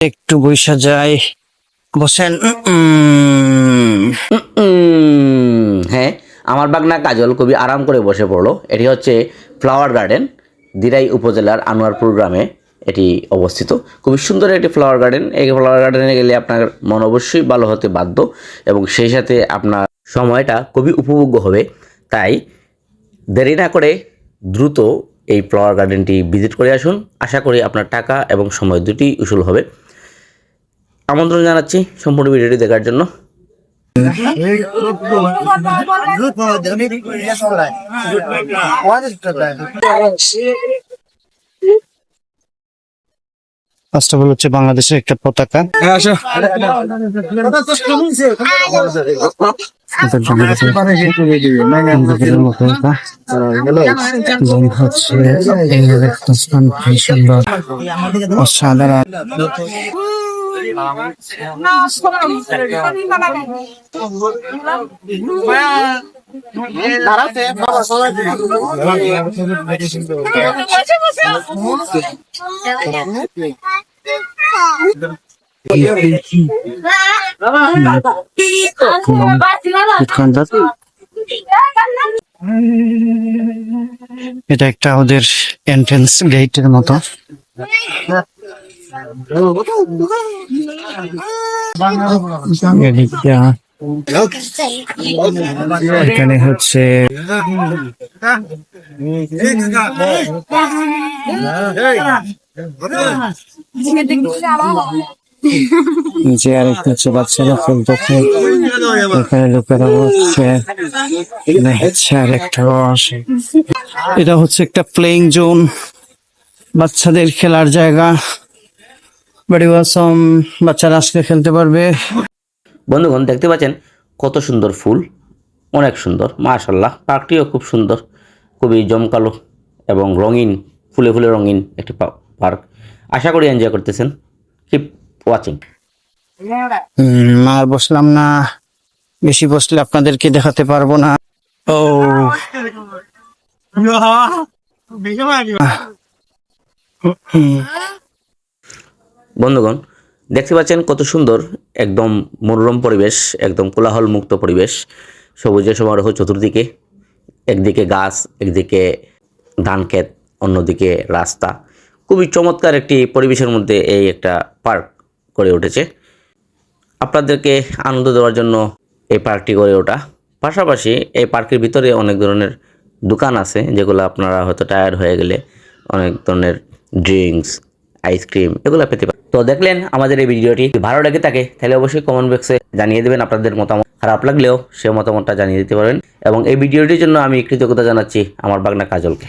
একটু বৈশা যায় বসেন। হ্যাঁ আমার বাগনা কাজল খুবই আরাম করে বসে পড়ল। এটি হচ্ছে ফ্লাওয়ার গার্ডেন দিরাই উপজেলার আনোয়ারপুর গ্রামে এটি অবস্থিত। খুবই সুন্দর একটি ফ্লাওয়ার গার্ডেন এই ফ্লাওয়ার গার্ডেনে গেলে আপনার মন অবশ্যই ভালো হতে বাধ্য এবং সেই সাথে আপনার সময়টা খুবই উপভোগ্য হবে। তাই দেরি না করে দ্রুত এই ফ্লাওয়ার গার্ডেনটি ভিজিট করে আসুন। আশা করি আপনার টাকা এবং সময় দুটি উসুল হবে। আমন্ত্রণ জানাচ্ছি সম্পূর্ণ ভিডিওটি দেখার জন্য। ফার্স্ট অফ অল হচ্ছে বাংলাদেশের একটা পতাকা। অসাধারণ দোকানদার এটা একটা ওদের এন্ট্রেন্স গেটের মতো। এখানে হচ্ছে নিচে আরেকটা হচ্ছে বাচ্চারা খেলতেছে এখানে লোকেরা বসছে হচ্ছে আরেকটা বসে এটা হচ্ছে একটা প্লেইং জোন বাচ্চাদের খেলার জায়গা। বাচ্চারা আসলে খেলতে পারবে। বন্ধুগণ দেখতে পাচ্ছেন কত সুন্দর ফুল অনেক সুন্দর মাশাল্লাহ পার্কটিও খুব সুন্দর খুবই জমকালো এবং রঙিন ফুলে ফুলে রঙিন একটি পা- পার্ক। আশা করি এনজয় করতেছেন কিপ ওয়াচিং আর বসলাম না বেশি বসলে আপনাদেরকে দেখাতে পারব না। ও। বন্ধুগণ, দেখতে পাচ্ছেন কত সুন্দর একদম মনোরম পরিবেশ, একদম কোলাহল মুক্ত পরিবেশ। সবুজে সমারোহ চতুর্দিকে, একদিকে গাছ, একদিকে ধান ক্ষেত, অন্যদিকে রাস্তা। খুবই চমৎকার একটি পরিবেশের মধ্যে এই একটা পার্ক গড়ে উঠেছে। আপনাদেরকে আনন্দ দেওয়ার জন্য এই পার্কটি গড়ে ওঠা। পাশাপাশি এই পার্কের ভিতরে অনেক ধরনের দোকান আছে, যেগুলো আপনারা হয়তো টায়ার হয়ে গেলে অনেক ধরনের ড্রিঙ্কস আইসক্রিম এগুলো পেতে পারেন। তো দেখলেন আমাদের এই ভিডিওটি ভালো লেগে থাকে, তাহলে অবশ্যই কমেন্ট বক্সে জানিয়ে দেবেন আপনাদের মতামত। খারাপ লাগলেও সে মতামতটা জানিয়ে দিতে পারেন এবং এই ভিডিওটির জন্য আমি কৃতজ্ঞতা জানাচ্ছি আমার বাগনা কাজলকে।